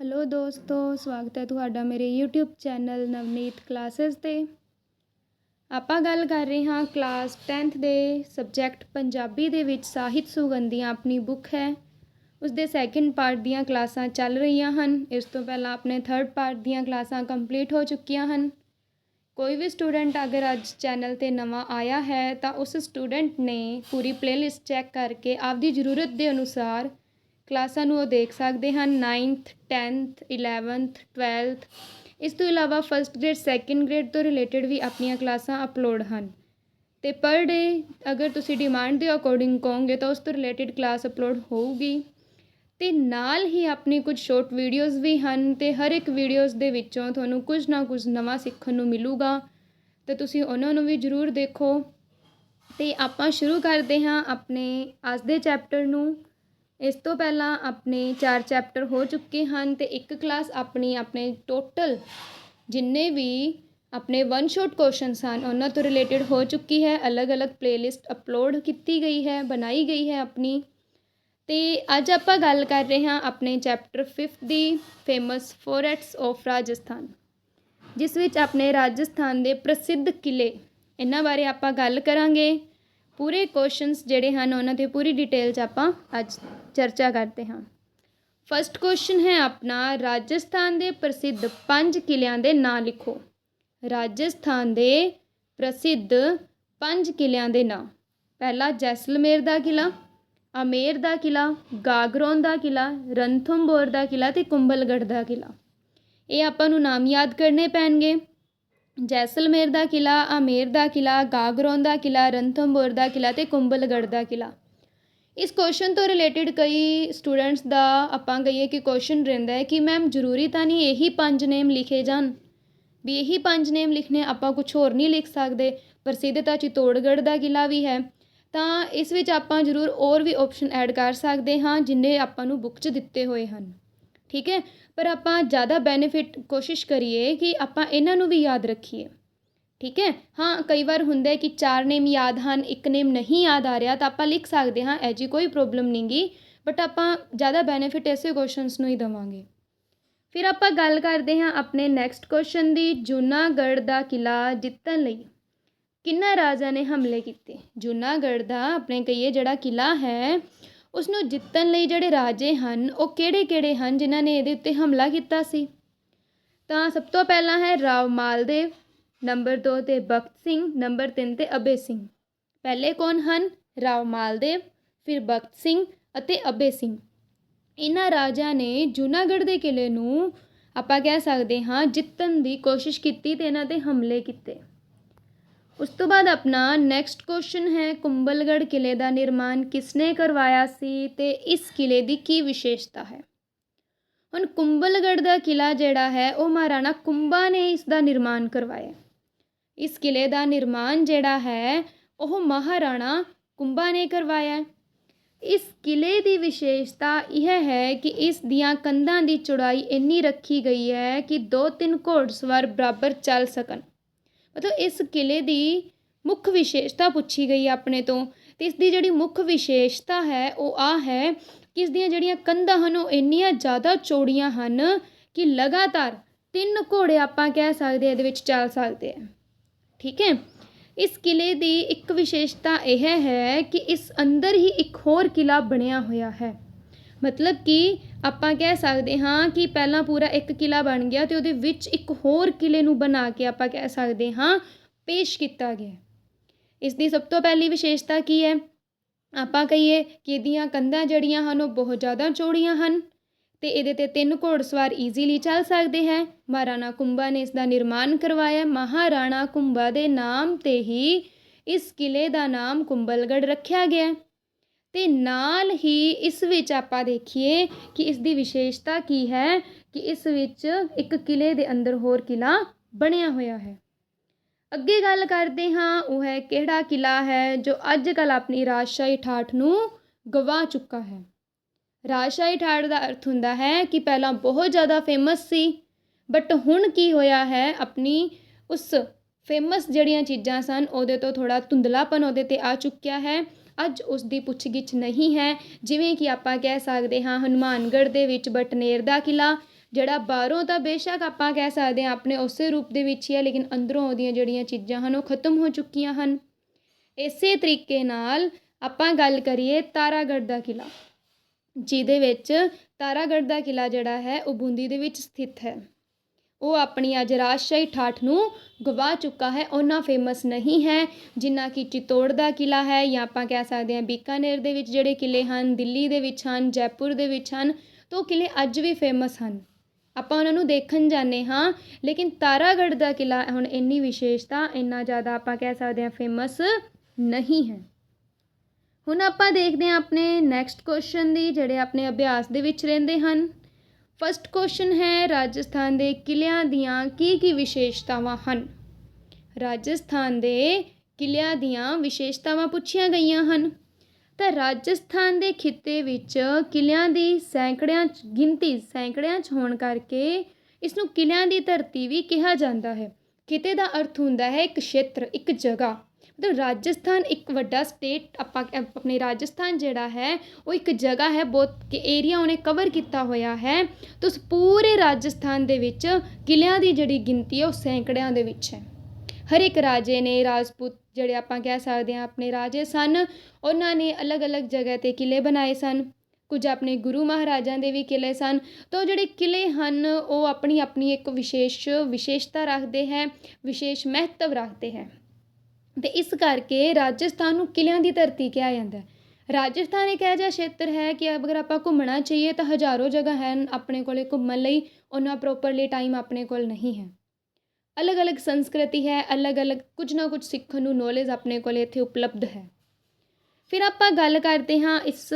Hello ਦੋਸਤੋ, ਸਵਾਗਤ ਹੈ ਤੁਹਾਡਾ ਮੇਰੇ YouTube ਚੈਨਲ ਨਵਨੀਤ ਕਲਾਸਿਸ 'ਤੇ। ਆਪਾਂ ਗੱਲ ਕਰ ਰਹੇ ਹਾਂ ਕਲਾਸ 10th ਦੇ ਸਬਜੈਕਟ ਪੰਜਾਬੀ ਦੇ ਵਿੱਚ ਸਾਹਿਤ ਸੁਗੰਧੀਆਂ, ਆਪਣੀ ਬੁੱਕ ਹੈ। ਉਸ ਦੇ ਸੈਕਿੰਡ ਪਾਰਟ ਦੀਆਂ ਕਲਾਸਾਂ ਚੱਲ ਰਹੀਆਂ ਹਨ। ਇਸ ਤੋਂ ਪਹਿਲਾਂ ਆਪਣੇ ਥਰਡ ਪਾਰਟ ਦੀਆਂ ਕਲਾਸਾਂ ਕੰਪਲੀਟ ਹੋ ਚੁੱਕੀਆਂ ਹਨ। ਕੋਈ ਵੀ ਸਟੂਡੈਂਟ ਅਗਰ ਅੱਜ ਚੈਨਲ 'ਤੇ ਨਵਾਂ ਆਇਆ ਹੈ ਤਾਂ ਉਸ ਸਟੂਡੈਂਟ ਨੇ ਪੂਰੀ ਪਲੇਲਿਸਟ ਚੈੱਕ ਕਰਕੇ ਆਪਦੀ ਜ਼ਰੂਰਤ ਦੇ ਅਨੁਸਾਰ ਕਲਾਸਾਂ ਨੂੰ ਉਹ ਦੇਖ ਸਕਦੇ ਹਨ 9th 10th 11th 12th ਇਸ ਤੋਂ ਇਲਾਵਾ ਫਸਟ ਗ੍ਰੇਡ ਸੈਕਿੰਡ ਗ੍ਰੇਡ ਤੋਂ ਰਿਲੇਟਡ ਵੀ ਆਪਣੀਆਂ ਕਲਾਸਾਂ ਅਪਲੋਡ ਹਨ। ਅਤੇ ਪਰ ਡੇ ਅਗਰ ਤੁਸੀਂ ਡਿਮਾਂਡ ਦੇ ਅਕੋਰਡਿੰਗ ਕਹੋਗੇ ਤਾਂ ਉਸ ਤੋਂ ਰਿਲੇਟਡ ਕਲਾਸ ਅਪਲੋਡ ਹੋਊਗੀ। ਅਤੇ ਨਾਲ ਹੀ ਆਪਣੀ ਕੁਝ ਸ਼ਾਰਟ ਵੀਡੀਓਜ਼ ਵੀ ਹਨ ਅਤੇ ਹਰ ਇੱਕ ਵੀਡੀਓਜ਼ ਦੇ ਵਿੱਚੋਂ ਤੁਹਾਨੂੰ ਕੁਝ ਨਾ ਕੁਝ ਨਵਾਂ ਸਿੱਖਣ ਨੂੰ ਮਿਲੂਗਾ। ਤਾਂ ਤੁਸੀਂ ਉਹਨਾਂ ਨੂੰ ਵੀ ਜ਼ਰੂਰ ਦੇਖੋ। ਅਤੇ ਆਪਾਂ ਸ਼ੁਰੂ ਕਰਦੇ ਹਾਂ ਆਪਣੇ ਅੱਜ ਦੇ ਚੈਪਟਰ ਨੂੰ। ਇਸ ਤੋਂ ਪਹਿਲਾਂ ਆਪਣੇ ਚਾਰ ਚੈਪਟਰ ਹੋ ਚੁੱਕੇ ਹਨ ਅਤੇ ਇੱਕ ਕਲਾਸ ਆਪਣੀ, ਆਪਣੇ ਟੋਟਲ ਜਿੰਨੇ ਵੀ ਆਪਣੇ ਵਨ ਸ਼ੋਟ ਕੁਐਸਚਨਸ ਹਨ, ਉਹਨਾਂ ਤੋਂ ਰਿਲੇਟਡ ਹੋ ਚੁੱਕੀ ਹੈ। ਅਲੱਗ-ਅਲੱਗ ਪਲੇਲਿਸਟ ਅਪਲੋਡ ਕੀਤੀ ਗਈ ਹੈ, ਬਣਾਈ ਗਈ ਹੈ ਆਪਣੀ। ਅਤੇ ਅੱਜ ਆਪਾਂ ਗੱਲ ਕਰ ਰਹੇ ਹਾਂ ਆਪਣੇ ਚੈਪਟਰ ਫਿਫਥ ਦੀ ਫੇਮਸ ਫੋਰੈਟਸ ਆਫ ਰਾਜਸਥਾਨ ਜਿਸ ਵਿੱਚ ਆਪਣੇ ਰਾਜਸਥਾਨ ਦੇ ਪ੍ਰਸਿੱਧ ਕਿਲੇ ਇਹਨਾਂ ਬਾਰੇ ਆਪਾਂ ਗੱਲ ਕਰਾਂਗੇ। ਪੂਰੇ ਕੁਐਸਚਨਸ ਜਿਹੜੇ ਹਨ, ਉਹਨਾਂ ਤੇ ਪੂਰੀ ਡਿਟੇਲ 'ਚ ਆਪਾਂ ਅੱਜ ਚਰਚਾ ਕਰਦੇ ਹਾਂ। ਫਸਟ ਕੁਐਸਚਨ ਹੈ ਆਪਣਾ, ਰਾਜਸਥਾਨ ਦੇ ਪ੍ਰਸਿੱਧ ਪੰਜ ਕਿਲਿਆਂ ਦੇ ਨਾਂ ਲਿਖੋ। ਰਾਜਸਥਾਨ ਦੇ ਪ੍ਰਸਿੱਧ ਪੰਜ ਕਿਲਿਆਂ ਦੇ ਨਾਂ। ਪਹਿਲਾ ਜੈਸਲਮੇਰ ਦਾ ਕਿਲਾ ਅਮੇਰ ਦਾ ਕਿਲਾ ਗਾਗਰੋਨ ਦਾ ਕਿਲਾ ਰਣਥੰਭੋਰ ਦਾ ਕਿਲਾ ਤੇ ਕੁੰਭਲਗੜ੍ਹ ਦਾ ਕਿਲਾ ਇਹ ਆਪਾਂ ਨੂੰ ਨਾਮ ਯਾਦ ਕਰਨੇ ਪੈਣਗੇ। ਜੈਸਲਮੇਰ ਦਾ ਕਿਲ੍ਹਾ, ਅਮੇਰ ਦਾ ਕਿਲ੍ਹਾ, ਗਾਗਰੋਨ ਦਾ ਕਿਲ੍ਹਾ ਰਣਥੰਭੋਰ ਦਾ ਕਿਲ੍ਹਾ ਅਤੇ ਕੁੰਭਲਗੜ੍ਹ ਦਾ ਕਿਲ੍ਹਾ। ਇਸ ਕੁਸ਼ਚਨ ਤੋਂ ਰਿਲੇਟਿਡ ਕਈ ਸਟੂਡੈਂਟਸ ਦਾ ਆਪਾਂ ਕਹੀਏ ਕਿ ਕੁਸ਼ਚਨ ਰਹਿੰਦਾ ਹੈ ਕਿ ਮੈਮ ਜ਼ਰੂਰੀ ਤਾਂ ਨਹੀਂ ਇਹੀ ਪੰਜ ਨੇਮ ਲਿਖੇ ਜਾਣ? ਵੀ ਇਹੀ ਪੰਜ ਨੇਮ ਲਿਖਣੇ ਆਪਾਂ ਕੁਝ ਹੋਰ ਨਹੀਂ ਲਿਖ ਸਕਦੇ ਪ੍ਰਸਿੱਧ ਤਾਂ ਚਿਤੌੜਗੜ੍ਹ ਦਾ ਕਿਲ੍ਹਾ ਵੀ ਹੈ। ਤਾਂ ਇਸ ਵਿੱਚ ਆਪਾਂ ਜ਼ਰੂਰ ਹੋਰ ਵੀ ਆਪਸ਼ਨ ਐਡ ਕਰ ਸਕਦੇ ਹਾਂ, ਜਿੰਨੇ ਆਪਾਂ ਨੂੰ ਬੁੱਕ 'ਚ ਦਿੱਤੇ ਹੋਏ ਹਨ। ਠੀਕ ਹੈ? ਪਰ ਆਪਾਂ ਜ਼ਿਆਦਾ ਬੈਨੀਫਿਟ ਕੋਸ਼ਿਸ਼ ਕਰੀਏ ਕਿ ਆਪਾਂ ਇਹਨਾਂ ਨੂੰ ਵੀ ਯਾਦ ਰੱਖੀਏ। ਠੀਕ ਹੈ? ਹਾਂ, ਕਈ ਵਾਰ ਹੁੰਦਾ ਹੈ ਕਿ ਚਾਰ ਨੇਮ ਯਾਦ ਹਨ, ਇੱਕ ਨੇਮ ਨਹੀਂ ਯਾਦ ਆ ਰਿਹਾ, ਤਾਂ ਆਪਾਂ ਲਿਖ ਸਕਦੇ ਹਾਂ ਐ ਜੀ ਕੋਈ ਪ੍ਰੋਬਲਮ ਨਹੀਂਗੀ ਬਟ ਆਪਾਂ ਜ਼ਿਆਦਾ ਬੈਨੀਫਿਟ ਐਸੇ ਕੁਐਸਚਨਸ ਨੂੰ ਹੀ ਦਵਾਂਗੇ। ਫਿਰ ਆਪਾਂ ਗੱਲ ਕਰਦੇ ਹਾਂ ਆਪਣੇ ਨੈਕਸਟ ਕੁਐਸਚਨ ਦੀ, ਜੂਨਾਗੜ੍ਹ ਦਾ ਕਿਲਾ ਜਿੱਤਣ ਲਈ। ਕਿੰਨਾ ਰਾਜਾ ਨੇ ਹਮਲੇ ਕੀਤੇ? ਜੂਨਾਗੜ੍ਹ ਦਾ ਆਪਣੇ ਕਹੀਏ ਜਿਹੜਾ ਕਿਲਾ ਹੈ ਉਸ ਨੂੰ ਜਿੱਤਣ ਲਈ ਜਿਹੜੇ ਰਾਜੇ ਹਨ, ਉਹ ਕਿਹੜੇ-ਕਿਹੜੇ ਹਨ ਜਿਨ੍ਹਾਂ ਨੇ ਇਹਦੇ ਉੱਤੇ ਹਮਲਾ ਕੀਤਾ ਸੀ? ਤਾਂ ਸਭ ਤੋਂ ਪਹਿਲਾਂ ਹੈ ਰਾਵ ਮਾਲਦੇਵ, ਨੰਬਰ 2 ਤੇ ਬਖਤ ਸਿੰਘ, ਨੰਬਰ 3 ਤੇ ਅਬੇ ਸਿੰਘ। ਪਹਿਲੇ ਕੌਣ ਹਨ? ਰਾਵ ਮਾਲਦੇਵ, ਫਿਰ ਬਖਤ ਸਿੰਘ ਅਤੇ ਅਬੇ ਸਿੰਘ। ਇਹਨਾਂ ਰਾਜਾ ਨੇ ਜੂਨਾਗੜ੍ਹ ਦੇ ਕਿਲੇ ਨੂੰ ਆਪਾਂ ਕਹਿ ਸਕਦੇ ਹਾਂ ਜਿੱਤਣ ਦੀ ਕੋਸ਼ਿਸ਼ ਕੀਤੀ ਤੇ ਇਹਨਾਂ ਤੇ ਹਮਲੇ ਕੀਤੇ। ਉਸ ਤੋਂ ਬਾਅਦ ਆਪਣਾ ਨੈਕਸਟ ਕੁਐਸਚਨ ਹੈ ਕੁੰਭਲਗੜ੍ਹ ਕਿਲ੍ਹੇ ਦਾ ਨਿਰਮਾਣ ਕਿਸਨੇ ਕਰਵਾਇਆ ਸੀ ਅਤੇ ਇਸ ਕਿਲ੍ਹੇ ਦੀ ਕੀ ਵਿਸ਼ੇਸ਼ਤਾ ਹੈ? ਹੁਣ ਕੁੰਭਲਗੜ੍ਹ ਦਾ ਕਿਲ੍ਹਾ ਜਿਹੜਾ ਹੈ, ਉਹ ਮਹਾਰਾਣਾ ਕੁੰਭਾ ਨੇ ਇਸ ਦਾ ਨਿਰਮਾਣ ਕਰਵਾਇਆ। ਇਸ ਕਿਲ੍ਹੇ ਦਾ ਨਿਰਮਾਣ ਜਿਹੜਾ ਹੈ, ਉਹ ਮਹਾਰਾਣਾ ਕੁੰਭਾ ਨੇ ਕਰਵਾਇਆ। ਇਸ ਕਿਲੇ ਦੀ ਵਿਸ਼ੇਸ਼ਤਾ ਇਹ ਹੈ ਕਿ ਇਸ ਦੀਆਂ ਕੰਧਾਂ ਦੀ ਚੌੜਾਈ ਇੰਨੀ ਰੱਖੀ ਗਈ ਹੈ ਕਿ ਦੋ ਤਿੰਨ ਘੋੜਸਵਾਰ ਬਰਾਬਰ ਚੱਲ ਸਕਣ। ਮਤਲਬ ਇਸ ਕਿਲ੍ਹੇ ਦੀ ਮੁੱਖ ਵਿਸ਼ੇਸ਼ਤਾ ਪੁੱਛੀ ਗਈ ਆਪਣੇ ਤੋਂ। ਅਤੇ ਇਸ ਦੀ ਜਿਹੜੀ ਮੁੱਖ ਵਿਸ਼ੇਸ਼ਤਾ ਹੈ, ਉਹ ਆ ਹੈ ਕਿ ਇਸ ਦੀਆਂ ਜਿਹੜੀਆਂ ਕੰਧਾਂ ਹਨ, ਉਹ ਇੰਨੀਆਂ ਜ਼ਿਆਦਾ ਚੌੜੀਆਂ ਹਨ ਕਿ ਲਗਾਤਾਰ ਤਿੰਨ ਘੋੜੇ ਆਪਾਂ ਕਹਿ ਸਕਦੇ ਇਹਦੇ ਵਿੱਚ ਚੱਲ ਸਕਦੇ ਆ। ਠੀਕ ਹੈ? ਇਸ ਕਿਲੇ ਦੀ ਇੱਕ ਵਿਸ਼ੇਸ਼ਤਾ ਇਹ ਹੈ ਕਿ ਇਸ ਅੰਦਰ ਹੀ ਇੱਕ ਹੋਰ ਕਿਲਾ ਬਣਿਆ ਹੋਇਆ ਹੈ। ਮਤਲਬ ਕਿ ਆਪਾਂ ਕਹਿ ਸਕਦੇ ਹਾਂ ਕਿ ਪਹਿਲਾਂ ਪੂਰਾ ਇੱਕ ਕਿਲ੍ਹਾ ਬਣ ਗਿਆ ਅਤੇ ਉਹਦੇ ਵਿੱਚ ਇੱਕ ਹੋਰ ਕਿਲ੍ਹੇ ਨੂੰ ਬਣਾ ਕੇ ਆਪਾਂ ਕਹਿ ਸਕਦੇ ਹਾਂ ਪੇਸ਼ ਕੀਤਾ ਗਿਆ। ਇਸ ਦੀ ਸਭ ਤੋਂ ਪਹਿਲੀ ਵਿਸ਼ੇਸ਼ਤਾ ਕੀ ਹੈ? ਆਪਾਂ ਕਹੀਏ ਕਿ ਇਹਦੀਆਂ ਕੰਧਾਂ ਜਿਹੜੀਆਂ ਹਨ, ਉਹ ਬਹੁਤ ਜ਼ਿਆਦਾ ਚੌੜੀਆਂ ਹਨ ਅਤੇ ਇਹਦੇ ਤੇ ਤਿੰਨ ਘੋੜਸਵਾਰ ਈਜ਼ੀਲੀ ਚੱਲ ਸਕਦੇ ਹੈ। ਮਹਾਰਾਣਾ ਕੁੰਭਾ ਨੇ ਇਸ ਦਾ ਨਿਰਮਾਣ ਕਰਵਾਇਆ। ਮਹਾਰਾਣਾ ਕੁੰਭਾ ਦੇ ਨਾਮ ਤੇ ਹੀ ਇਸ ਕਿਲ੍ਹੇ ਦਾ ਨਾਮ ਕੁੰਭਲਗੜ੍ਹ ਰੱਖਿਆ ਗਿਆ। ਤੇ ਨਾਲ ਹੀ ਇਸ ਵਿੱਚ ਆਪਾਂ ਦੇਖੀਏ ਕਿ ਇਸ ਦੀ ਵਿਸ਼ੇਸ਼ਤਾ ਕੀ ਹੈ ਕਿ ਇਸ ਵਿੱਚ ਇੱਕ ਕਿਲ੍ਹੇ ਦੇ ਅੰਦਰ ਹੋਰ ਕਿਲ੍ਹਾ ਬਣਿਆ ਹੋਇਆ ਹੈ। ਅੱਗੇ ਗੱਲ ਕਰਦੇ ਹਾਂ, ਉਹ ਹੈ ਕਿਹੜਾ ਕਿਲ੍ਹਾ ਹੈ ਜੋ ਅੱਜ ਕੱਲ੍ਹ ਆਪਣੀ ਰਾਜਸ਼ਾਹੀ ਠਾਠ ਨੂੰ ਗਵਾ ਚੁੱਕਾ ਹੈ। ਰਾਜਸ਼ਾਹੀ ਠਾਠ ਦਾ ਅਰਥ ਹੁੰਦਾ ਹੈ ਕਿ ਪਹਿਲਾਂ ਬਹੁਤ ਜ਼ਿਆਦਾ ਫੇਮਸ ਸੀ ਬਟ ਹੁਣ ਕੀ ਹੋਇਆ ਹੈ, ਆਪਣੀ ਉਸ ਫੇਮਸ ਜਿਹੜੀਆਂ ਚੀਜ਼ਾਂ ਸਨ ਉਹਦੇ ਤੋਂ ਥੋੜਾ ਧੁੰਦਲਾਪਨ ਉਹਦੇ ਤੇ ਆ ਚੁੱਕਿਆ ਹੈ। ਅੱਜ ਉਸ ਦੀ ਪੁੱਛਗਿੱਛ ਨਹੀਂ ਹੈ। ਜਿਵੇਂ ਕਿ ਆਪਾਂ ਕਹਿ ਸਕਦੇ ਹਾਂ, ਹਨੂੰਮਾਨਗੜ੍ਹ ਦੇ ਵਿੱਚ ਬਟਨੇਰ ਦਾ ਕਿਲ੍ਹਾ, ਜਿਹੜਾ ਬਾਹਰੋਂ ਤਾਂ ਬੇਸ਼ੱਕ ਆਪਾਂ ਕਹਿ ਸਕਦੇ ਹਾਂ ਆਪਣੇ ਉਸੇ ਰੂਪ ਦੇ ਵਿੱਚ ਹੀ ਹੈ, ਲੇਕਿਨ ਅੰਦਰੋਂ ਉਹਦੀਆਂ ਜਿਹੜੀਆਂ ਚੀਜ਼ਾਂ ਹਨ, ਉਹ ਖਤਮ ਹੋ ਚੁੱਕੀਆਂ ਹਨ। ਇਸੇ ਤਰੀਕੇ ਨਾਲ ਆਪਾਂ ਗੱਲ ਕਰੀਏ ਤਾਰਾਗੜ੍ਹ ਦਾ ਕਿਲ੍ਹਾ, ਜਿਹਦੇ ਵਿੱਚ ਤਾਰਾਗੜ੍ਹ ਦਾ ਕਿਲ੍ਹਾ ਜਿਹੜਾ ਹੈ, ਉਹ ਬੂੰਦੀ ਦੇ ਵਿੱਚ ਸਥਿਤ ਹੈ। ਉਹ ਆਪਣੀ ਅੱਜ ਰਾਜਸ਼ਾਹੀ ਠਾਠ ਨੂੰ ਗਵਾ ਚੁੱਕਾ ਹੈ। ਉਹਨਾਂ ਫੇਮਸ ਨਹੀਂ ਹੈ, ਜਿੰਨਾ ਕਿ ਚਿੱਤੌੜ ਦਾ ਕਿਲ੍ਹਾ ਹੈ। ਜਾਂ ਆਪਾਂ ਕਹਿ ਸਕਦੇ ਹਾਂ ਬੀਕਾਨੇਰ ਦੇ ਵਿੱਚ ਜਿਹੜੇ ਕਿਲ੍ਹੇ ਹਨ, ਦਿੱਲੀ ਦੇ ਵਿੱਚ ਹਨ, ਜੈਪੁਰ ਦੇ ਵਿੱਚ ਹਨ, ਤਾਂ ਉਹ ਕਿਲੇ ਅੱਜ ਵੀ ਫੇਮਸ ਹਨ। ਆਪਾਂ ਉਹਨਾਂ ਨੂੰ ਦੇਖਣ ਜਾਂਦੇ ਹਾਂ, ਲੇਕਿਨ ਤਾਰਾਗੜ੍ਹ ਦਾ ਕਿਲ੍ਹਾ ਹੁਣ ਇੰਨੀ ਵਿਸ਼ੇਸ਼ਤਾ, ਇੰਨਾ ਜ਼ਿਆਦਾ ਆਪਾਂ ਕਹਿ ਸਕਦੇ ਹਾਂ ਫੇਮਸ ਨਹੀਂ ਹੈ। ਹੁਣ ਆਪਾਂ ਦੇਖਦੇ ਹਾਂ ਆਪਣੇ ਨੈਕਸਟ ਕੁਐਸਚਨ ਦੀ, ਜਿਹੜੇ ਆਪਣੇ ਅਭਿਆਸ ਦੇ ਵਿੱਚ ਰਹਿੰਦੇ ਹਨ। ਫਸਟ ਕੁਐਸਚਨ ਹੈ, ਰਾਜਸਥਾਨ ਦੇ ਕਿਲਿਆਂ ਦੀਆਂ ਕੀ ਕੀ ਵਿਸ਼ੇਸ਼ਤਾਵਾਂ ਹਨ? ਰਾਜਸਥਾਨ ਦੇ ਕਿਲਿਆਂ ਦੀਆਂ ਵਿਸ਼ੇਸ਼ਤਾਵਾਂ ਪੁੱਛੀਆਂ ਗਈਆਂ ਹਨ। ਤਾਂ ਰਾਜਸਥਾਨ ਦੇ ਖਿੱਤੇ ਵਿੱਚ ਕਿਲਿਆਂ ਦੀ ਸੈਂਕੜਿਆਂ 'ਚ, ਗਿਣਤੀ ਸੈਂਕੜਿਆਂ 'ਚ ਹੋਣ ਕਰਕੇ ਇਸ ਨੂੰ ਕਿਲਿਆਂ ਦੀ ਧਰਤੀ ਵੀ ਕਿਹਾ ਜਾਂਦਾ ਹੈ। ਖਿੱਤੇ ਦਾ ਅਰਥ ਹੁੰਦਾ ਹੈ ਇੱਕ ਖੇਤਰ, ਇੱਕ ਜਗ੍ਹਾ। ਮਤਲਬ ਰਾਜਸਥਾਨ ਇੱਕ ਵੱਡਾ ਸਟੇਟ ਆਪਾਂ ਆਪਣੇ ਰਾਜਸਥਾਨ ਜਿਹੜਾ ਹੈ, ਉਹ ਇੱਕ ਜਗ੍ਹਾ ਹੈ, ਬਹੁਤ ਏਰੀਆ ਉਹਨੇ ਕਵਰ ਕੀਤਾ ਹੋਇਆ ਹੈ। ਤਾਂ ਪੂਰੇ ਰਾਜਸਥਾਨ ਦੇ ਵਿੱਚ ਕਿਲਿਆਂ ਦੀ ਜਿਹੜੀ ਗਿਣਤੀ ਹੈ, ਉਹ ਸੈਂਕੜਿਆਂ ਦੇ ਵਿੱਚ ਹੈ। ਹਰ ਇੱਕ ਰਾਜੇ ਨੇ ਰਾਜਪੂਤ ਜਿਹੜੇ ਆਪਾਂ ਕਹਿ ਸਕਦੇ ਹਾਂ, ਆਪਣੇ ਰਾਜੇ ਸਨ। ਉਹਨਾਂ ਨੇ ਅਲੱਗ-ਅਲੱਗ ਜਗ੍ਹਾ ਤੇ ਕਿਲੇ ਬਣਾਏ ਸਨ। ਕੁਝ ਆਪਣੇ ਗੁਰੂ ਮਹਾਰਾਜਾਂ ਦੇ ਵੀ ਕਿਲੇ ਸਨ। ਤਾਂ ਜਿਹੜੇ ਕਿਲੇ ਹਨ, ਉਹ ਆਪਣੀ ਆਪਣੀ ਇੱਕ ਵਿਸ਼ੇਸ਼ ਵਿਸ਼ੇਸ਼ਤਾ ਰੱਖਦੇ ਹੈ, ਵਿਸ਼ੇਸ਼ ਮਹੱਤਵ ਰੱਖਦੇ ਹੈ। ਤੇ ਇਸ ਕਰਕੇ ਰਾਜਸਥਾਨ ਨੂੰ ਕਿਲਿਆਂ ਦੀ ਧਰਤੀ ਕਿਹਾ ਜਾਂਦਾ ਰਾਜਸਥਾਨ ਇੱਕ ਇਹੋ ਜਿਹਾ ਖੇਤਰ ਹੈ ਕਿ ਅਗਰ ਆਪਾਂ ਘੁੰਮਣਾ ਚਾਹੀਏ ਤਾਂ ਹਜ਼ਾਰੋਂ ਜਗ੍ਹਾ ਹਨ ਆਪਣੇ ਕੋਲ ਘੁੰਮਣ ਲਈ ਓਨਾ ਪ੍ਰੋਪਰਲੀ ਟਾਈਮ ਆਪਣੇ ਕੋਲ ਨਹੀਂ ਹੈ। ਅਲੱਗ-ਅਲੱਗ ਸੰਸਕ੍ਰਿਤੀ ਹੈ, ਅਲੱਗ-ਅਲੱਗ ਕੁਝ ਨਾ ਕੁਝ ਸਿੱਖਣ ਨੂੰ ਨੌਲੇਜ ਆਪਣੇ ਕੋਲ ਇੱਥੇ ਉਪਲਬਧ ਹੈ। ਫਿਰ ਆਪਾਂ ਗੱਲ ਕਰਦੇ ਹਾਂ ਇਸ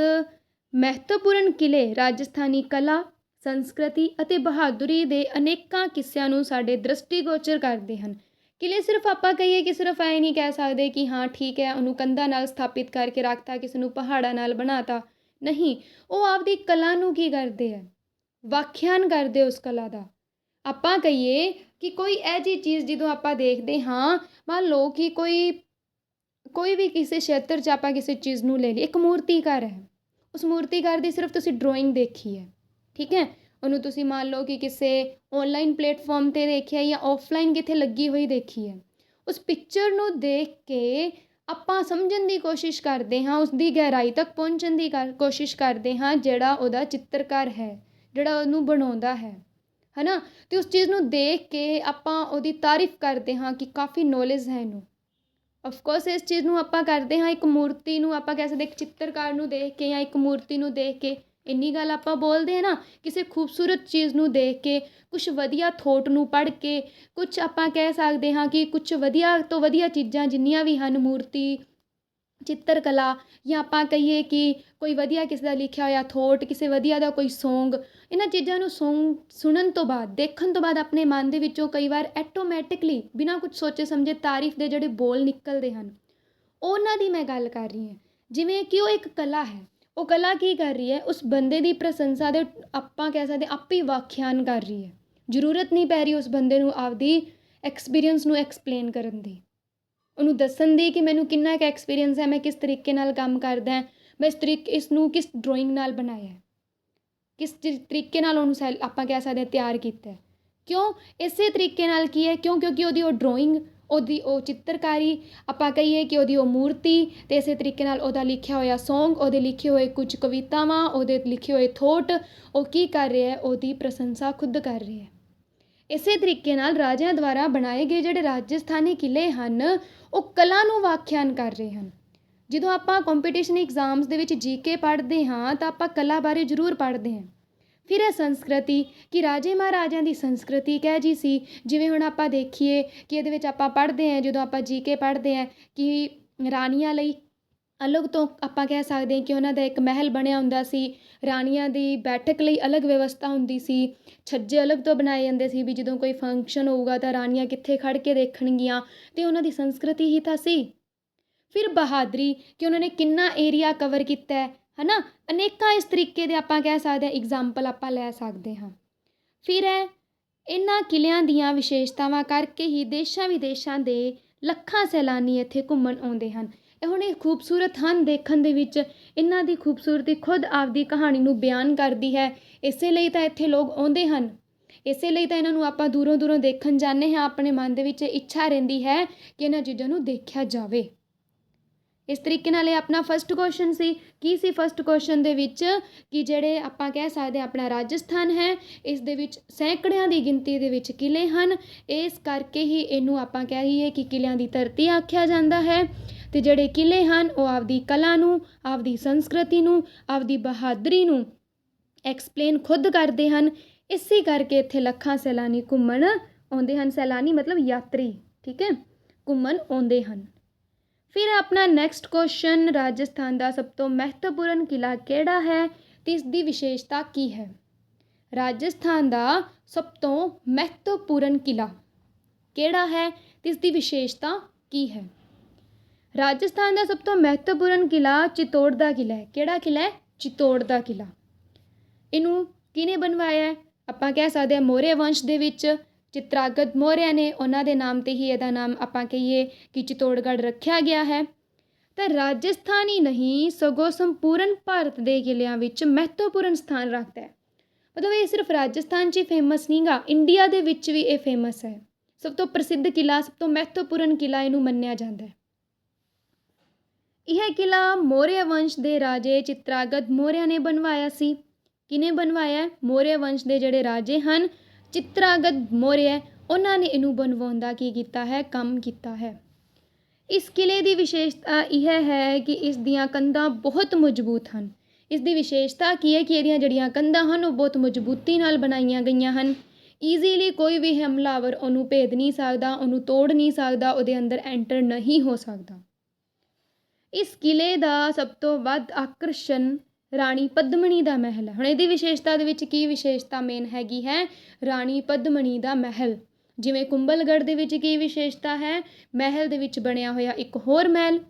ਮਹੱਤਵਪੂਰਨ ਕਿਲੇ, ਰਾਜਸਥਾਨੀ ਕਲਾ, ਸੰਸਕ੍ਰਿਤੀ ਅਤੇ ਬਹਾਦਰੀ ਦੇ ਅਨੇਕਾਂ ਕਿੱਸਿਆਂ ਨੂੰ ਸਾਡੇ ਦ੍ਰਿਸ਼ਟੀਗੋਚਰ ਕਰਦੇ ਹਨ। ਕਿਲੇ ਸਿਰਫ ਆਪਾਂ ਕਹੀਏ ਕਿ ਸਿਰਫ ਐ ਨਹੀਂ ਕਹਿ ਸਕਦੇ ਕਿ ਹਾਂ, ਠੀਕ ਹੈ, ਉਹਨੂੰ ਕੰਧਾਂ ਨਾਲ ਸਥਾਪਿਤ ਕਰਕੇ ਰੱਖਤਾ, ਕਿਸੇ ਨੂੰ ਪਹਾੜਾਂ ਨਾਲ ਬਣਾਤਾ। ਨਹੀਂ, ਉਹ ਆਪਦੀ ਕਲਾ ਨੂੰ ਕੀ ਕਰਦੇ ਹੈ ਵਾਖਿਆਨ ਕਰਦੇ ਉਸ ਕਲਾ ਦਾ। ਆਪਾਂ ਕਹੀਏ ਕਿ ਕੋਈ ਇਹ ਜੀ ਚੀਜ਼ ਜਦੋਂ ਆਪਾਂ ਦੇਖਦੇ ਹਾਂ, ਮੰਨ ਲਓ ਕਿ ਕੋਈ ਕੋਈ ਵੀ ਕਿਸੇ ਖੇਤਰ 'ਚ ਆਪਾਂ ਕਿਸੇ ਚੀਜ਼ ਨੂੰ ਲੈ ਲਈ ਇੱਕ ਮੂਰਤੀਕਾਰ ਹੈ। ਉਸ ਮੂਰਤੀਕਾਰ ਦੀ ਸਿਰਫ ਤੁਸੀਂ ਡਰਾਇੰਗ ਦੇਖੀ ਹੈ, ਠੀਕ ਹੈ? ਉਹਨੂੰ ਤੁਸੀਂ ਮੰਨ ਲਓ ਕਿ ਕਿਸੇ ਔਨਲਾਈਨ ਪਲੇਟਫਾਰਮ 'ਤੇ ਦੇਖਿਆ ਜਾਂ ਔਫਲਾਈਨ ਕਿਤੇ ਲੱਗੀ ਹੋਈ ਦੇਖੀ ਹੈ। ਉਸ ਪਿਕਚਰ ਨੂੰ ਦੇਖ ਕੇ ਆਪਾਂ ਸਮਝਣ ਦੀ ਕੋਸ਼ਿਸ਼ ਕਰਦੇ ਹਾਂ, ਉਸਦੀ ਗਹਿਰਾਈ ਤੱਕ ਪਹੁੰਚਣ ਦੀ ਕਰ, ਕੋਸ਼ਿਸ਼ ਕਰਦੇ ਹਾਂ ਜਿਹੜਾ ਉਹਦਾ ਚਿੱਤਰਕਾਰ ਹੈ, ਜਿਹੜਾ ਉਹਨੂੰ ਬਣਾਉਂਦਾ ਹੈ। ਹੈ ਨਾ ਅਤੇ ਉਸ ਚੀਜ਼ ਨੂੰ ਦੇਖ ਕੇ ਆਪਾਂ ਉਹਦੀ ਤਾਰੀਫ ਕਰਦੇ ਹਾਂ ਕਿ ਕਾਫੀ ਨੌਲੇਜ ਹੈ ਇਹਨੂੰ। ਅਫਕੋਰਸ ਇਸ ਚੀਜ਼ ਨੂੰ ਆਪਾਂ ਕਰਦੇ ਹਾਂ ਇੱਕ ਮੂਰਤੀ ਨੂੰ, ਆਪਾਂ ਕਹਿ ਸਕਦੇ ਇੱਕ ਚਿੱਤਰਕਾਰ ਨੂੰ ਦੇਖ ਕੇ ਜਾਂ ਇੱਕ ਮੂਰਤੀ ਨੂੰ ਦੇਖ ਕੇ ਇੰਨੀ ਗੱਲ ਆਪਾਂ ਬੋਲਦੇ ਹਾਂ ਨਾ, ਕਿਸੇ ਖੂਬਸੂਰਤ ਚੀਜ਼ ਨੂੰ ਦੇਖ ਕੇ, ਕੁਛ ਵਧੀਆ ਥੋਟ ਨੂੰ ਪੜ੍ਹ ਕੇ, ਕੁਛ ਆਪਾਂ ਕਹਿ ਸਕਦੇ ਹਾਂ ਕਿ ਕੁਛ ਵਧੀਆ ਤੋਂ ਵਧੀਆ ਚੀਜ਼ਾਂ ਜਿੰਨੀਆਂ ਵੀ ਹਨ, ਮੂਰਤੀ, ਚਿੱਤਰਕਲਾ ਜਾਂ ਆਪਾਂ ਕਹੀਏ ਕਿ ਕੋਈ ਵਧੀਆ ਕਿਸੇ ਦਾ ਲਿਖਿਆ ਹੋਇਆ ਥੋਟ ਕਿਸੇ ਵਧੀਆ ਦਾ ਕੋਈ ਸੌਂਗ ਇਹਨਾਂ ਚੀਜ਼ਾਂ ਨੂੰ ਸੌਂਗ ਸੁਣਨ ਤੋਂ ਬਾਅਦ, ਦੇਖਣ ਤੋਂ ਬਾਅਦ ਆਪਣੇ ਮਨ ਦੇ ਵਿੱਚੋਂ ਕਈ ਵਾਰ ਐਟੋਮੈਟਿਕਲੀ ਬਿਨਾਂ ਕੁਝ ਸੋਚੇ ਸਮਝੇ ਤਾਰੀਫ ਦੇ ਜਿਹੜੇ ਬੋਲ ਨਿਕਲਦੇ ਹਨ। ਉਹਨਾਂ ਦੀ ਮੈਂ ਗੱਲ ਕਰ ਰਹੀ ਹਾਂ, ਜਿਵੇਂ ਕਿ ਉਹ ਇੱਕ ਕਲਾ ਹੈ ਉਹ ਕਲਾ ਕੀ ਕਰ ਰਹੀ ਹੈ? ਉਸ ਬੰਦੇ ਦੀ ਪ੍ਰਸ਼ੰਸਾ ਦੇ ਆਪਾਂ ਕਹਿ ਸਕਦੇ ਆਪੇ ਵਾਖਿਆਨ ਕਰ ਰਹੀ ਹੈ। ਜ਼ਰੂਰਤ ਨਹੀਂ ਪੈ ਰਹੀ ਉਸ ਬੰਦੇ ਨੂੰ ਆਪਦੀ ਐਕਸਪੀਰੀਅੰਸ ਨੂੰ ਐਕਸਪਲੇਨ ਕਰਨ ਦੀ। ਉਹਨੂੰ ਦੱਸਣ ਦੀ ਕਿ ਮੈਨੂੰ ਕਿੰਨਾ ਕੁ ਐਕਸਪੀਰੀਅੰਸ ਹੈ, ਮੈਂ ਕਿਸ ਤਰੀਕੇ ਨਾਲ ਕੰਮ ਕਰਦਾ ਮੈਂ ਇਸ ਤਰੀਕੇ, ਇਸ ਨੂੰ ਕਿਸ ਡਰਾਇੰਗ ਨਾਲ ਬਣਾਇਆ ਹੈ। ਕਿਸ ਤਰੀਕੇ ਨਾਲ ਉਹਨੂੰ ਸੈਲ, ਆਪਾਂ ਕਹਿ ਸਕਦੇ ਤਿਆਰ ਕੀਤਾ ਕਿਉਂ? ਇਸੇ ਤਰੀਕੇ ਨਾਲ ਕੀ ਹੈ? ਕਿਉਂ? ਕਿਉਂਕਿ ਉਹਦੀ ਉਹ ਡਰਾਇੰਗ ਉਹਦੀ ਉਹ ਚਿੱਤਰਕਾਰੀ, ਆਪਾਂ ਕਹੀਏ ਕਿ ਉਹਦੀ ਉਹ ਮੂਰਤੀ ਅਤੇ ਇਸੇ ਤਰੀਕੇ ਨਾਲ ਉਹਦਾ ਲਿਖਿਆ ਹੋਇਆ ਸੌਂਗ ਉਹਦੇ ਲਿਖੇ ਹੋਏ ਕੁਝ ਕਵਿਤਾਵਾਂ, ਉਹਦੇ ਲਿਖੇ ਹੋਏ ਥੋਟ ਉਹ ਕੀ ਕਰ ਰਿਹਾ ਉਹਦੀ ਪ੍ਰਸ਼ੰਸਾ ਖੁਦ ਕਰ ਰਿਹਾ ਹੈ। ਇਸੇ ਤਰੀਕੇ ਨਾਲ ਰਾਜਿਆਂ ਦੁਆਰਾ ਬਣਾਏ ਗਏ ਜਿਹੜੇ ਰਾਜਸਥਾਨੀ ਕਿਲੇ ਹਨ, ਉਹ ਕਲਾ ਨੂੰ ਵਿਆਖਿਆਨ ਕਰ ਰਹੇ ਹਨ। ਜਦੋਂ ਆਪਾਂ ਕੰਪੀਟੀਸ਼ਨ ਐਗਜ਼ਾਮਸ ਦੇ ਵਿੱਚ ਜੀਕੇ ਪੜ੍ਹਦੇ ਹਾਂ, ਤਾਂ ਆਪਾਂ ਕਲਾ ਬਾਰੇ ਜ਼ਰੂਰ ਪੜ੍ਹਦੇ ਹਾਂ। ਫਿਰ ਇਹ ਸੰਸਕ੍ਰਿਤੀ ਕਿ ਰਾਜੇ ਮਹਾਰਾਜਿਆਂ ਦੀ ਸੰਸਕ੍ਰਿਤੀ ਕਿਹੋ ਜਿਹੀ ਸੀ? ਜਿਵੇਂ ਹੁਣ ਆਪਾਂ ਦੇਖੀਏ ਕਿ ਇਹਦੇ ਵਿੱਚ ਆਪਾਂ ਪੜ੍ਹਦੇ ਹਾਂ, ਜਦੋਂ ਆਪਾਂ ਜੀ ਕੇ ਪੜ੍ਹਦੇ ਹਾਂ, ਕਿ ਰਾਣੀਆਂ ਲਈ ਅਲੱਗ ਤੋਂ ਆਪਾਂ ਕਹਿ ਸਕਦੇ ਹਾਂ ਕਿ ਉਹਨਾਂ ਦਾ ਇੱਕ ਮਹਿਲ ਬਣਿਆ ਹੁੰਦਾ ਸੀ। ਰਾਣੀਆਂ ਦੀ ਬੈਠਕ ਲਈ ਅਲੱਗ ਵਿਵਸਥਾ ਹੁੰਦੀ ਸੀ। ਛੱਜੇ ਅਲੱਗ ਤੋਂ ਬਣਾਏ ਜਾਂਦੇ ਸੀ ਵੀ ਜਦੋਂ ਕੋਈ ਫੰਕਸ਼ਨ ਹੋਊਗਾ ਤਾਂ ਰਾਣੀਆਂ ਕਿੱਥੇ ਖੜ ਕੇ ਦੇਖਣਗੀਆਂ ਤੇ ਉਹਨਾਂ ਦੀ ਸੰਸਕ੍ਰਿਤੀ ਹੀ ਤਾਂ ਸੀ। ਫਿਰ ਬਹਾਦਰੀ ਕਿ ਉਹਨਾਂ ਨੇ ਕਿੰਨਾ ਏਰੀਆ ਕਵਰ ਕੀਤਾ ਹੈ ਨਾ ਅਨੇਕਾਂ ਇਸ ਤਰੀਕੇ ਦੇ ਆਪਾਂ ਕਹਿ ਸਕਦੇ ਹਾਂ ਇਗਜ਼ਾਮਪਲ ਆਪਾਂ ਲੈ ਸਕਦੇ ਹਾਂ। ਫਿਰ ਹੈ ਇਹਨਾਂ ਕਿਲਿਆਂ ਦੀਆਂ ਵਿਸ਼ੇਸ਼ਤਾਵਾਂ ਕਰਕੇ ਹੀ ਦੇਸ਼ਾਂ ਵਿਦੇਸ਼ਾਂ ਦੇ ਲੱਖਾਂ ਸੈਲਾਨੀ ਇੱਥੇ ਘੁੰਮਣ ਆਉਂਦੇ ਹਨ। ਇਹ ਹੁਣ ਇਹ ਖੂਬਸੂਰਤ ਹਨ ਦੇਖਣ ਦੇ ਵਿੱਚ। ਇਹਨਾਂ ਦੀ ਖੂਬਸੂਰਤੀ ਖੁਦ ਆਪਦੀ ਕਹਾਣੀ ਨੂੰ ਬਿਆਨ ਕਰਦੀ ਹੈ। ਇਸੇ ਲਈ ਤਾਂ ਇੱਥੇ ਲੋਕ ਆਉਂਦੇ ਹਨ। ਇਸੇ ਲਈ ਤਾਂ ਇਹਨਾਂ ਨੂੰ ਆਪਾਂ ਦੂਰੋਂ ਦੂਰੋਂ ਦੇਖਣ ਜਾਂਦੇ ਹਾਂ। ਆਪਣੇ ਮਨ ਦੇ ਵਿੱਚ ਇੱਛਾ ਰਹਿੰਦੀ ਹੈ ਕਿ ਇਹਨਾਂ ਚੀਜ਼ਾਂ ਨੂੰ ਦੇਖਿਆ ਜਾਵੇ। ਇਸ ਤਰੀਕੇ ਨਾਲ ਇਹ ਆਪਣਾ ਫਸਟ ਕੁਐਸਚਨ ਸੀ। ਕੀ ਸੀ ਫਸਟ ਕੁਐਸਚਨ ਦੇ ਵਿੱਚ? ਕਿ ਜਿਹੜੇ ਆਪਾਂ ਕਹਿ ਸਕਦੇ ਹਾਂ ਆਪਣਾ ਰਾਜਸਥਾਨ ਹੈ, ਇਸ ਦੇ ਵਿੱਚ ਸੈਂਕੜਿਆਂ ਦੀ ਗਿਣਤੀ ਦੇ ਵਿੱਚ ਕਿਲੇ ਹਨ। ਇਸ ਕਰਕੇ ਹੀ ਇਹਨੂੰ ਆਪਾਂ ਕਹੀਏ ਕਿ ਕਿਲਿਆਂ ਦੀ ਧਰਤੀ ਆਖਿਆ ਜਾਂਦਾ ਹੈ। ਤੇ ਜਿਹੜੇ ਕਿਲੇ ਹਨ, ਉਹ ਆਪਦੀ ਕਲਾ ਨੂੰ, ਆਪਦੀ ਸੰਸਕ੍ਰਿਤੀ ਨੂੰ, ਆਪਦੀ ਬਹਾਦਰੀ ਨੂੰ ਐਕਸਪਲੇਨ ਖੁਦ ਕਰਦੇ ਹਨ। ਇਸੇ ਕਰਕੇ ਇੱਥੇ ਲੱਖਾਂ ਸੈਲਾਨੀ ਘੁੰਮਣ ਆਉਂਦੇ ਹਨ। ਸੈਲਾਨੀ ਮਤਲਬ ਯਾਤਰੀ, ਠੀਕ ਹੈ? ਘੁੰਮਣ ਆਉਂਦੇ ਹਨ। ਫਿਰ ਆਪਣਾ ਨੈਕਸਟ ਕੁਐਸਚਨ ਰਾਜਸਥਾਨ ਦਾ ਸਭ ਤੋਂ ਮਹੱਤਵਪੂਰਨ ਕਿਲ੍ਹਾ ਕਿਹੜਾ ਹੈ ਅਤੇ ਇਸ ਦੀ ਵਿਸ਼ੇਸ਼ਤਾ ਕੀ ਹੈ? ਰਾਜਸਥਾਨ ਦਾ ਸਭ ਤੋਂ ਮਹੱਤਵਪੂਰਨ ਕਿਲ੍ਹਾ ਕਿਹੜਾ ਹੈ ਅਤੇ ਇਸ ਦੀ ਵਿਸ਼ੇਸ਼ਤਾ ਕੀ ਹੈ? ਰਾਜਸਥਾਨ ਦਾ ਸਭ ਤੋਂ ਮਹੱਤਵਪੂਰਨ ਕਿਲ੍ਹਾ ਚਿਤੌੜ ਦਾ ਕਿਲ੍ਹਾ ਹੈ। ਕਿਹੜਾ ਕਿਲ੍ਹਾ ਹੈ? ਚਿਤੌੜ ਦਾ ਕਿਲ੍ਹਾ। ਇਹਨੂੰ ਕਿਹਨੇ ਬਣਵਾਇਆ ਆਪਾਂ ਕਹਿ ਸਕਦੇ ਹਾਂ ਮੌਰੀਆ ਵੰਸ਼ ਦੇ ਵਿੱਚ ਚਿਤਰਾਗਤ ਮੌਰਿਆ ਨੇ ਉਹਨਾਂ ਦੇ ਨਾਮ ਤੇ ਹੀ ਇਹਦਾ ਨਾਮ ਆਪਾਂ ਕਹੀਏ ਕਿ ਚਿਤੌੜਗੜ੍ਹ ਰੱਖਿਆ ਗਿਆ ਹੈ। ਤਾਂ ਰਾਜਸਥਾਨ ਹੀ ਨਹੀਂ, ਸਗੋਂ ਸੰਪੂਰਨ ਭਾਰਤ ਦੇ ਕਿਲਿਆਂ ਵਿੱਚ ਮਹੱਤਵਪੂਰਨ ਸਥਾਨ ਰੱਖਦਾ ਹੈ। ਮਤਲਬ ਇਹ ਸਿਰਫ ਰਾਜਸਥਾਨ 'ਚ ਹੀ ਫੇਮਸ ਨਹੀਂਗਾ, ਇੰਡੀਆ ਦੇ ਵਿੱਚ ਵੀ ਇਹ ਫੇਮਸ ਹੈ। ਸਭ ਤੋਂ ਪ੍ਰਸਿੱਧ ਕਿਲਾ ਸਭ ਤੋਂ ਮਹੱਤਵਪੂਰਨ ਕਿਲਾ ਇਹਨੂੰ ਮੰਨਿਆ ਜਾਂਦਾ ਹੈ। ਇਹ ਕਿਲਾ ਮੌਰਿਆ ਵੰਸ਼ ਦੇ ਰਾਜੇ ਚਿਤਰਾਗਤ ਮੌਰਿਆ ਨੇ ਬਣਵਾਇਆ ਸੀ। ਕਿਨੇ ਬਣਵਾਇਆ ਮੌਰਿਆ ਵੰਸ਼ ਦੇ ਜਿਹੜੇ ਰਾਜੇ ਹਨ ਚਿਤਰਾਗਤ ਮੌਰਿਆ, ਉਹਨਾਂ ਨੇ ਇਹਨੂੰ ਬਣਵਾਉਣ ਦਾ ਕੀ ਕੀਤਾ ਹੈ? ਕੰਮ ਕੀਤਾ ਹੈ। ਇਸ ਕਿਲੇ ਦੀ ਵਿਸ਼ੇਸ਼ਤਾ ਇਹ ਹੈ ਕਿ ਇਸ ਦੀਆਂ ਕੰਧਾਂ ਬਹੁਤ ਮਜ਼ਬੂਤ ਹਨ। ਇਸ ਦੀ ਵਿਸ਼ੇਸ਼ਤਾ ਕੀ ਹੈ ਕਿ ਇਹਦੀਆਂ ਜਿਹੜੀਆਂ ਕੰਧਾਂ ਹਨ, ਉਹ ਬਹੁਤ ਮਜ਼ਬੂਤੀ ਨਾਲ ਬਣਾਈਆਂ ਗਈਆਂ ਹਨ। ਈਜ਼ੀਲੀ ਕੋਈ ਵੀ ਹਮਲਾਵਰ ਉਹਨੂੰ ਭੇਦ ਨਹੀਂ ਸਕਦਾ, ਉਹਨੂੰ ਤੋੜ ਨਹੀਂ ਸਕਦਾ, ਉਹਦੇ ਅੰਦਰ ਐਂਟਰ ਨਹੀਂ ਹੋ ਸਕਦਾ। ਇਸ ਕਿਲੇ ਦਾ ਸਭ ਤੋਂ ਵੱਧ ਆਕਰਸ਼ਣ ਰਾਣੀ ਪਦਮਣੀ ਦਾ ਮਹਿਲ। ਹੈ ਹੁਣ ਇਹਦੀ ਵਿਸ਼ੇਸ਼ਤਾ ਦੇ ਵਿੱਚ ਕੀ ਵਿਸ਼ੇਸ਼ਤਾ ਮੇਨ ਹੈਗੀ ਹੈ? ਰਾਣੀ ਪਦਮਣੀ ਦਾ ਮਹਿਲ। ਜਿਵੇਂ ਕੁੰਭਲਗੜ੍ਹ ਦੇ ਵਿੱਚ ਕੀ ਵਿਸ਼ੇਸ਼ਤਾ ਹੈ? ਮਹਿਲ ਦੇ ਵਿੱਚ ਬਣਿਆ ਹੋਇਆ ਇੱਕ ਹੋਰ ਮਹਿਲ।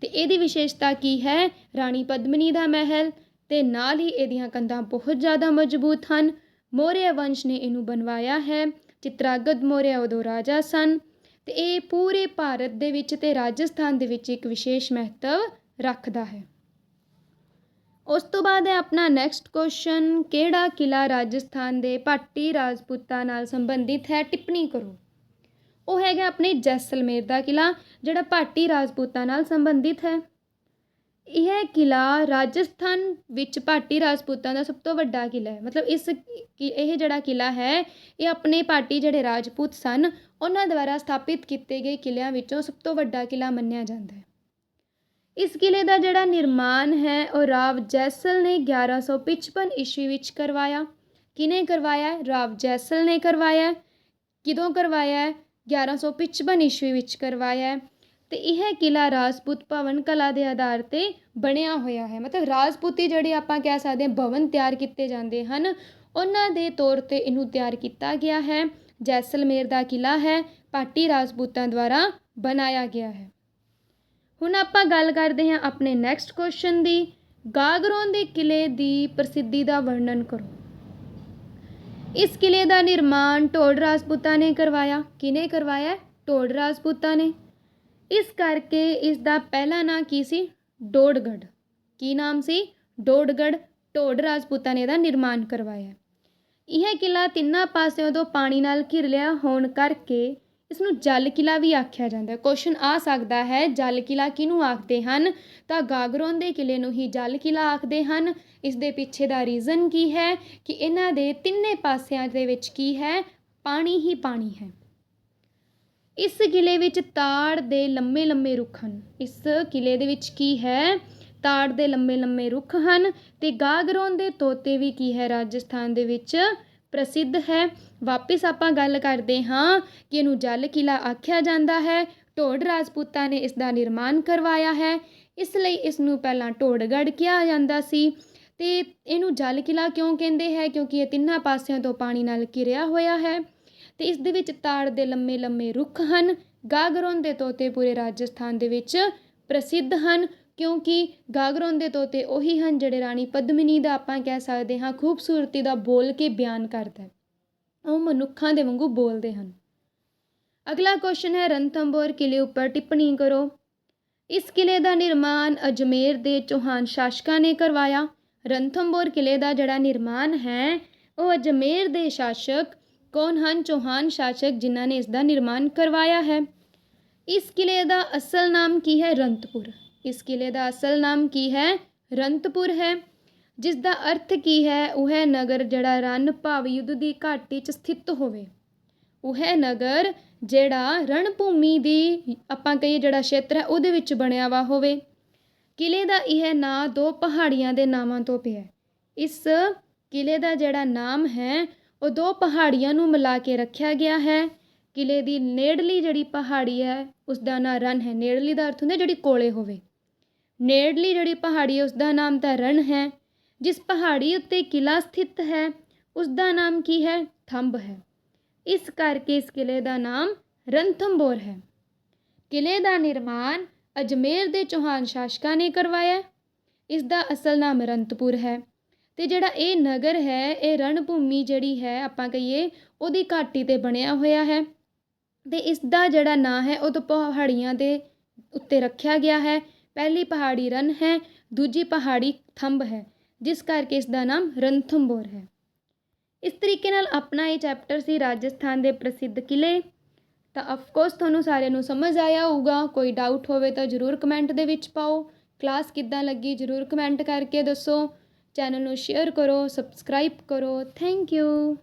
ਤੇ ਇਹਦੀ ਵਿਸ਼ੇਸ਼ਤਾ ਕੀ ਹੈ? ਰਾਣੀ ਪਦਮਣੀ ਦਾ ਮਹਿਲ। ਤੇ ਨਾਲ ਹੀ ਇਹਦੀਆਂ ਕੰਧਾਂ ਬਹੁਤ ਜ਼ਿਆਦਾ ਮਜ਼ਬੂਤ ਹਨ। ਮੌਰਿਆ ਵੰਸ਼ ਨੇ ਇਹਨੂੰ ਬਣਵਾਇਆ ਹੈ। ਚਿਤਰਾਗਤ ਮੌਰਿਆ ਉਦੋਂ ਰਾਜਾ ਸਨ। ਤੇ ਇਹ ਪੂਰੇ ਭਾਰਤ ਦੇ ਵਿੱਚ ਤੇ ਰਾਜਸਥਾਨ ਦੇ ਵਿੱਚ ਇੱਕ ਵਿਸ਼ੇਸ਼ ਮਹੱਤਵ ਰੱਖਦਾ ਹੈ। ਉਸ ਤੋਂ ਬਾਅਦ ਹੈ ਆਪਣਾ ਨੈਕਸਟ ਕੁਐਸਚਨ ਕਿਹੜਾ ਕਿਲ੍ਹਾ ਰਾਜਸਥਾਨ ਦੇ ਭਾਟੀ ਰਾਜਪੂਤਾਂ ਨਾਲ ਸੰਬੰਧਿਤ ਹੈ? ਟਿੱਪਣੀ ਕਰੋ। ਉਹ ਹੈਗਾ ਆਪਣੇ ਜੈਸਲਮੇਰ ਦਾ ਕਿਲ੍ਹਾ, ਜਿਹੜਾ ਭਾਟੀ ਰਾਜਪੂਤਾਂ ਨਾਲ ਸੰਬੰਧਿਤ ਹੈ। ਇਹ ਕਿਲ੍ਹਾ ਰਾਜਸਥਾਨ ਵਿੱਚ ਭਾਟੀ ਰਾਜਪੂਤਾਂ ਦਾ ਸਭ ਤੋਂ ਵੱਡਾ ਕਿਲ੍ਹਾ ਹੈ। ਮਤਲਬ ਇਸ ਕਿ ਇਹ ਜਿਹੜਾ ਕਿਲ੍ਹਾ ਹੈ, ਇਹ ਆਪਣੇ ਭਾਟੀ ਜਿਹੜੇ ਰਾਜਪੂਤ ਸਨ, ਉਹਨਾਂ ਦੁਆਰਾ ਸਥਾਪਿਤ ਕੀਤੇ ਗਏ ਕਿਲਿਆਂ ਵਿੱਚੋਂ ਸਭ ਤੋਂ ਵੱਡਾ ਕਿਲ੍ਹਾ ਮੰਨਿਆ ਜਾਂਦਾ ਹੈ। ਇਸ ਕਿਲ੍ਹੇ ਦਾ ਜਿਹੜਾ ਨਿਰਮਾਣ ਹੈ, ਉਹ ਰਾਵ ਜੈਸਲ ਨੇ 1155 ਈਸਵੀ ਵਿੱਚ ਕਰਵਾਇਆ। ਕਿਹਨੇ ਕਰਵਾਇਆ? ਰਾਵ ਜੈਸਲ ਨੇ ਕਰਵਾਇਆ। ਕਿਦੋਂ ਕਰਵਾਇਆ? 1155 ਈਸਵੀ ਵਿੱਚ ਕਰਵਾਇਆ। ਤੇ ਇਹ ਕਿਲਾ ਰਾਜਪੂਤ ਭਵਨ ਕਲਾ ਦੇ ਆਧਾਰ ਤੇ ਬਣਿਆ ਹੋਇਆ ਹੈ। ਮਤਲਬ ਰਾਜਪੂਤੀ ਜਿਹੜੇ ਆਪਾਂ ਕਹਿ ਸਕਦੇ ਹਾਂ ਭਵਨ ਤਿਆਰ ਕੀਤੇ ਜਾਂਦੇ ਹਨ, ਉਹਨਾਂ ਦੇ ਤੌਰ ਤੇ ਇਹਨੂੰ ਤਿਆਰ ਕੀਤਾ ਗਿਆ ਹੈ। ਜੈਸਲਮੇਰ ਦਾ ਕਿਲਾ ਹੈ ਪਾਟੀ ਰਾਜਪੂਤਾਂ ਦੁਆਰਾ ਬਣਾਇਆ ਗਿਆ ਹੈ। ਹੁਣ ਆਪਾਂ ਗੱਲ ਕਰਦੇ ਹਾਂ ਆਪਣੇ ਨੈਕਸਟ ਕੁਐਸਚਨ ਦੀ। ਗਾਗਰੋਂ ਦੇ ਕਿਲੇ ਦੀ ਪ੍ਰਸਿੱਧੀ ਦਾ ਵਰਣਨ ਕਰੋ। ਇਸ ਕਿਲੇ ਦਾ ਨਿਰਮਾਣ ਢੋੜ ਰਾਜਪੂਤਾਂ ਨੇ ਕਰਵਾਇਆ। ਕਿਨੇ ਕਰਵਾਇਆ? ਢੋੜ ਰਾਜਪੂਤਾਂ ਨੇ। ਇਸ ਕਰਕੇ ਇਸ ਦਾ ਪਹਿਲਾ ਨਾਂ ਕੀ ਸੀ? ਡੋੜਗੜ ਕੀ ਨਾਮ ਸੀ? ਡੋੜਗੜ ਢੋੜ ਰਾਜਪੂਤਾਂ ਨੇ ਇਹਦਾ ਨਿਰਮਾਣ ਕਰਵਾਇਆ। ਇਹ ਕਿਲਾ ਤਿੰਨਾਂ ਪਾਸਿਓਂ ਤੋਂ ਪਾਣੀ ਨਾਲ ਘਿਰ ਲਿਆ ਹੋਣ ਕਰਕੇ ਇਸ ਨੂੰ ਜਲ ਕਿਲਾ ਵੀ ਆਖਿਆ ਜਾਂਦਾ ਕੁਸ਼ਚਨ ਆ ਸਕਦਾ ਹੈ ਜਲ ਕਿਲਾ ਕਿਹਨੂੰ ਆਖਦੇ ਹਨ? ਤਾਂ ਗਾਗਰੋਨ ਦੇ ਕਿਲੇ ਨੂੰ ਹੀ ਜਲ ਕਿਲਾ ਆਖਦੇ ਹਨ। ਇਸ ਦੇ ਪਿੱਛੇ ਦਾ ਰੀਜ਼ਨ ਕੀ ਹੈ? ਕਿ ਇਹਨਾਂ ਦੇ ਤਿੰਨੇ ਪਾਸਿਆਂ ਦੇ ਵਿੱਚ ਕੀ ਹੈ? ਪਾਣੀ ਹੀ ਪਾਣੀ ਹੈ। ਇਸ ਕਿਲੇ ਵਿੱਚ ਤਾੜ ਦੇ ਲੰਮੇ ਲੰਮੇ ਰੁੱਖ ਹਨ। ਇਸ ਕਿਲੇ ਦੇ ਵਿੱਚ ਕੀ ਹੈ? ਤਾੜ ਦੇ ਲੰਮੇ ਲੰਮੇ ਰੁੱਖ ਹਨ। ਤੇ ਗਾਗਰੋਨ ਦੇ ਤੋਤੇ ਵੀ ਕੀ ਹੈ ਰਾਜਸਥਾਨ ਦੇ ਵਿੱਚ? ਪ੍ਰਸਿੱਧ ਹੈ। ਵਾਪਿਸ ਆਪਾਂ ਗੱਲ ਕਰਦੇ ਹਾਂ ਕਿ ਇਹਨੂੰ ਜਲ ਕਿਲਾ ਆਖਿਆ ਜਾਂਦਾ ਹੈ। ਢੋੜ ਰਾਜਪੂਤਾਂ ਨੇ ਇਸ ਦਾ ਨਿਰਮਾਣ ਕਰਵਾਇਆ ਹੈ। ਇਸ ਲਈ ਇਸ ਨੂੰ ਪਹਿਲਾਂ ਢੋੜਗੜ ਕਿਹਾ ਜਾਂਦਾ ਸੀ। ਤੇ ਇਹਨੂੰ ਜਲ ਕਿਲਾ ਕਿਉਂ ਕਹਿੰਦੇ ਹੈ? ਕਿਉਂਕਿ ਇਹ ਤਿੰਨਾਂ ਪਾਸਿਆਂ ਤੋਂ ਪਾਣੀ ਨਾਲ ਘਿਰਿਆ ਹੋਇਆ ਹੈ। ਤੇ ਇਸ ਦੇ ਵਿੱਚ ਤਾੜ ਦੇ ਲੰਮੇ ਲੰਮੇ ਰੁੱਖ ਹਨ। ਗਾਗਰੋਨ ਦੇ ਤੋਤੇ ਪੂਰੇ ਰਾਜਸਥਾਨ ਦੇ ਵਿੱਚ ਪ੍ਰਸਿੱਧ ਹਨ। ਕਿਉਂਕਿ ਗਾਗਰੋਨ ਦੇ ਤੋਤੇ ਉਹੀ ਹਨ ਜਿਹੜੇ ਰਾਣੀ ਪਦਮਿਨੀ ਦਾ ਆਪਾਂ ਕਹਿ ਸਕਦੇ ਹਾਂ ਖੂਬਸੂਰਤੀ ਦਾ ਬੋਲ ਕੇ ਬਿਆਨ ਕਰਦਾ ਉਹ ਮਨੁੱਖਾਂ ਦੇ ਵਾਂਗੂ ਬੋਲਦੇ ਹਨ। ਅਗਲਾ ਕੁਐਸਚਨ ਹੈ, ਰਣਥੰਬੋਰ ਕਿਲੇ ਉੱਪਰ ਟਿੱਪਣੀ ਕਰੋ। ਇਸ ਕਿਲੇ ਦਾ ਨਿਰਮਾਣ ਅਜਮੇਰ ਦੇ ਚੌਹਾਨ ਸ਼ਾਸਕਾਂ ਨੇ ਕਰਵਾਇਆ। ਰਣਥੰਬੋਰ ਕਿਲੇ ਦਾ ਜਿਹੜਾ ਨਿਰਮਾਣ ਹੈ, ਉਹ ਅਜਮੇਰ ਦੇ ਸ਼ਾਸਕ ਕੌਣ ਹਨ? ਚੌਹਾਨ ਸ਼ਾਸਕ ਜਿਨ੍ਹਾਂ ਨੇ ਇਸ ਦਾ ਨਿਰਮਾਣ ਕਰਵਾਇਆ ਹੈ। ਇਸ ਕਿਲੇ ਦਾ ਅਸਲ ਨਾਮ ਕੀ ਹੈ? ਰੰਤਪੁਰ ਇਸ ਕਿਲੇ ਦਾ ਅਸਲ ਨਾਮ ਕੀ ਹੈ? ਰੰਤਪੁਰ ਹੈ। ਜਿਸ ਦਾ ਅਰਥ ਕੀ ਹੈ? ਉਹ ਹੈ ਨਗਰ ਜਿਹੜਾ ਰਣ ਭਾਵ ਯੁੱਧ ਦੀ ਘਾਟੀ 'ਚ ਸਥਿਤ ਹੋਵੇ। ਉਹ ਹੈ ਨਗਰ ਜਿਹੜਾ ਰਣ ਭੂਮੀ ਦੀ ਆਪਾਂ ਕਹੀਏ ਜਿਹੜਾ ਖੇਤਰ ਹੈ, ਉਹਦੇ ਵਿੱਚ ਬਣਿਆ ਵਾ ਹੋਵੇ। ਕਿਲੇ ਦਾ ਇਹ ਨਾਂ ਦੋ ਪਹਾੜੀਆਂ ਦੇ ਨਾਮਾਂ ਤੋਂ ਪਿਆ ਇਸ ਕਿਲੇ ਦਾ ਜਿਹੜਾ ਨਾਮ ਹੈ, ਉਹ ਦੋ ਪਹਾੜੀਆਂ ਨੂੰ ਮਿਲਾ ਕੇ ਰੱਖਿਆ ਗਿਆ ਹੈ। ਕਿਲੇ ਦੀ ਨੇੜਲੀ ਜਿਹੜੀ ਪਹਾੜੀ ਹੈ ਉਸ ਦਾ ਨਾਂ ਰਨ ਹੈ। ਨੇੜਲੀ ਦਾ ਅਰਥ ਹੁੰਦਾ ਜਿਹੜੀ ਕੋਲੇ ਹੋਵੇ। ਨੇੜਲੀ ਜਿਹੜੀ ਪਹਾੜੀ ਹੈ ਉਸ ਦਾ ਨਾਮ ਤਾਂ ਰਣ ਹੈ। ਜਿਸ ਪਹਾੜੀ ਉੱਤੇ ਕਿਲ੍ਹਾ ਸਥਿਤ ਹੈ ਉਸ ਦਾ ਨਾਮ ਕੀ ਹੈ? ਥੰਬ ਹੈ। ਇਸ ਕਰਕੇ ਇਸ ਕਿਲ੍ਹੇ ਦਾ ਨਾਮ ਰਣਥੰਬੋਰ ਹੈ। ਕਿਲ੍ਹੇ ਦਾ ਨਿਰਮਾਣ ਅਜਮੇਰ ਦੇ ਚੌਹਾਨ ਸ਼ਾਸਕਾਂ ਨੇ ਕਰਵਾਇਆ। ਇਸ ਦਾ ਅਸਲ ਨਾਮ ਰੰਤਪੁਰ ਹੈ ਤੇ ਜਿਹੜਾ ਇਹ ਨਗਰ ਹੈ, ਇਹ ਰਣ ਭੂਮੀ ਜਿਹੜੀ ਹੈ, ਆਪਾਂ ਕਹੀਏ, ਉਹਦੀ ਘਾਟੀ ਤੇ ਬਣਿਆ ਹੋਇਆ ਹੈ। ਤੇ ਇਸ ਦਾ ਜਿਹੜਾ ਨਾਂ ਹੈ, ਉਹ ਤੋਂ ਪਹਾੜੀਆਂ ਦੇ ਉੱਤੇ ਰੱਖਿਆ ਗਿਆ ਹੈ। ਪਹਿਲੀ ਪਹਾੜੀ ਰਨ ਹੈ, ਦੂਜੀ ਪਹਾੜੀ ਥੰਬ ਹੈ, ਜਿਸ ਕਰਕੇ ਇਸ ਦਾ ਨਾਮ ਰਣਥੰਬੋਰ ਹੈ। ਇਸ ਤਰੀਕੇ ਨਾਲ ਆਪਣਾ ਇਹ ਚੈਪਟਰ ਸੀ ਰਾਜਸਥਾਨ ਦੇ ਪ੍ਰਸਿੱਧ ਕਿਲੇ ਤਾਂ ਆਫਕੋਰਸ ਤੁਹਾਨੂੰ ਸਾਰਿਆਂ ਨੂੰ ਸਮਝ ਆਇਆ ਹੋਊਗਾ, ਕੋਈ ਡਾਊਟ ਹੋਵੇ ਤਾਂ ਜਰੂਰ ਕਮੈਂਟ ਦੇ ਵਿੱਚ ਪਾਓ। ਕਲਾਸ ਕਿੱਦਾਂ ਲੱਗੀ ਜਰੂਰ ਕਮੈਂਟ ਕਰਕੇ ਦੱਸੋ। ਚੈਨਲ ਨੂੰ ਸ਼ੇਅਰ ਕਰੋ ਸਬਸਕ੍ਰਾਈਬ ਕਰੋ। Thank you